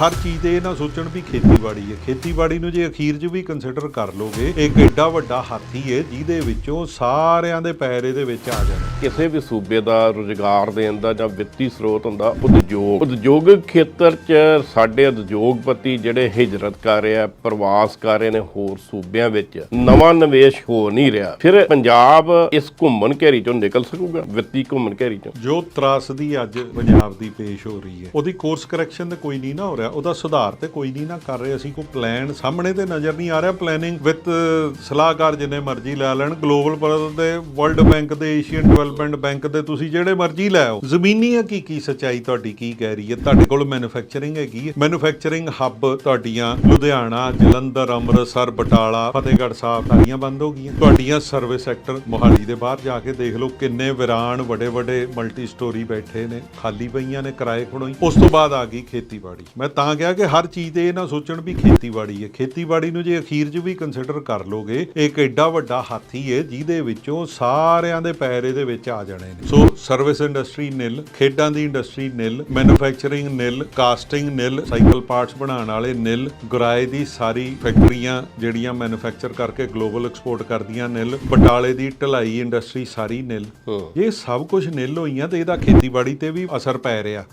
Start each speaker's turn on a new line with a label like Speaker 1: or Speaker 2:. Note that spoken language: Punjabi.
Speaker 1: ਹਰ ਚੀਜ਼ ਤੇ ਇਹ ਨਾ ਸੋਚਣ ਵੀ ਖੇਤੀਬਾੜੀ ਹੈ। ਖੇਤੀਬਾੜੀ ਨੂੰ ਜੇ ਅਖੀਰ 'ਚ ਵੀ ਕੰਸੀਡਰ ਕਰ ਲੋਗੇ ਇੱਕ ਐਡਾ ਵੱਡਾ ਹਾਥੀ ਹੈ ਜਿਹਦੇ ਵਿੱਚੋਂ ਸਾਰਿਆਂ ਦੇ ਪੈਰ ਇਹਦੇ ਵਿੱਚ ਆ ਜਾਣ।
Speaker 2: ਕਿਸੇ ਵੀ ਸੂਬੇ ਦਾ ਰੁਜ਼ਗਾਰ ਦੇਣ ਦਾ ਜਾਂ ਵਿੱਤੀ ਸਰੋਤ ਹੁੰਦਾ ਉਦਯੋਗ। ਉਦਯੋਗਿਕ ਖੇਤਰ 'ਚ ਸਾਡੇ ਉਦਯੋਗਪਤੀ ਜਿਹੜੇ ਹਿਜਰਤ ਕਰ ਰਹੇ ਆ ਪ੍ਰਵਾਸ ਕਰ ਰਹੇ ਨੇ ਹੋਰ ਸੂਬਿਆਂ ਵਿੱਚ ਨਵਾਂ ਨਿਵੇਸ਼ ਹੋ ਨਹੀਂ ਰਿਹਾ। ਫਿਰ ਪੰਜਾਬ ਇਸ ਘੁੰਮਣ ਘੇਰੀ ਚੋਂ ਨਿਕਲ ਸਕੂਗਾ ਵਿੱਤੀ ਘੁੰਮਣ ਘੇਰੀ ਚੋਂ?
Speaker 1: ਜੋ ਤਰਾਸਦੀ ਅੱਜ ਪੰਜਾਬ ਦੀ ਪੇਸ਼ ਹੋ ਰਹੀ ਹੈ ਉਹਦੀ ਕੋਰਸ ਕਰੈਕਸ਼ਨ ਤੇ ਕੋਈ ਨਹੀਂ ਨਾ ਹੋ ਰਿਹਾ। ਉਹਦਾ ਸੁਧਾਰ ਤੇ ਕੋਈ ਨਹੀਂ ਨਾ ਕਰ ਰਹੇ। ਅਸੀਂ ਕੋਈ ਪਲਾਨ ਸਾਹਮਣੇ ਤੇ ਨਜ਼ਰ ਨਹੀਂ ਆ ਰਿਹਾ। ਪਲੈਨਿੰਗ ਵਿਦ ਸਲਾਹਕਾਰ ਜਿੰਨੇ ਮਰਜ਼ੀ ਲੈ ਲੈਣ। ਗਲੋਬਲ ਪੱਧਰ ਤੇ ਵਰਲਡ ਬੈਂਕ ਦੇ ਏਸ਼ੀਅਨ ਡਿਵੈਲਪਮੈਂਟ ਬੈਂਕ ਦੇ, ਤੁਸੀਂ ਜਿਹੜੇ ਮਰਜ਼ੀ ਲੈ ਆਓ। ਜ਼ਮੀਨੀ ਹਕੀਕੀ ਸੱਚਾਈ ਤੁਹਾਡੀ ਕੀ ਕਹਿ ਰਹੀ ਹੈ? ਤੁਹਾਡੇ ਕੋਲ ਮੈਨੂਫੈਕਚਰਿੰਗ ਹੈਗੀ ਹੈ। ਮੈਨੂਫੈਕਚਰਿੰਗ ਹੱਬ ਤੁਹਾਡੀਆਂ ਲੁਧਿਆਣਾ, ਜਲੰਧਰ, ਅੰਮ੍ਰਿਤਸਰ, ਬਟਾਲਾ, ਫਤਿਹਗੜ੍ਹ ਸਾਹਿਬ ਸਾਰੀਆਂ ਬੰਦ ਹੋ ਗਈਆਂ। ਤੁਹਾਡੀਆਂ ਸਰਵਿਸ ਸੈਕਟਰ ਮੋਹਾਲੀ ਦੇ ਬਾਹਰ ਜਾ ਕੇ ਦੇਖ ਲਓ। ਕਿੰਨੇ ਵਿਰਾਨ ਵੱਡੇ ਵੱਡੇ ਮਲਟੀ ਸਟੋਰੀ ਬੈਠੇ ਨੇ, ਖਾਲੀ ਪਈਆਂ ਨੇ, ਕਿਰਾਏ ਖੜੋਈ। ਉਸ ਤੋਂ ਬਾਅਦ ਆ ਗਈ ਖੇਤੀਬਾੜੀ। ਮੈਂ ਤਾਂ ਕਿਹਾ ਕਿ ਹਰ ਚੀਜ਼ ਤੇ ਇਹ ਨਾ ਸੋਚਣ ਵੀ ਖੇਤੀਬਾੜੀ ਹੈ। ਖੇਤੀਬਾੜੀ ਨੂੰ ਜੇ ਅਖੀਰ 'ਚ ਵੀ ਕੰਸੀਡਰ ਕਰ ਲੋਗੇ ਇੱਕ ਐਡਾ ਵੱਡਾ ਹਾਥੀ ਹੈ ਜਿਹਦੇ ਵਿੱਚੋਂ ਸਾਰਿਆਂ ਦੇ ਪੈਰ ਇਹਦੇ ਵਿੱਚ ਆ ਜਾਣੇ ਨੇ। ਸੋ ਸਰਵਿਸ ਇੰਡਸਟਰੀ ਨਿਲ ਖੇਡਾਂ ਦੀ industry nil manufacturing nil casting nil cycle parts ਬਣਾਉਣ ਵਾਲੇ ਨਿਲ ਗੁਰਾਏ ਦੀ ਸਾਰੀ ਫੈਕਟਰੀਆਂ ਜਿਹੜੀਆਂ ਮੈਨੂਫੈਕਚਰ ਕਰਕੇ ਗਲੋਬਲ ਐਕਸਪੋਰਟ ਕਰਦੀਆਂ ਨਿਲ ਬਟਾਲੇ ਦੀ ਢਲਾਈ ਇੰਡਸਟਰੀ ਸਾਰੀ ਨਿਲ। ਇਹ ਸਭ ਕੁਝ ਨਿਲ ਹੋਈਆਂ ਤੇ ਇਹਦਾ ਖੇਤੀਬਾੜੀ ਤੇ ਵੀ ਅਸਰ ਪੈ ਰਿਹਾ।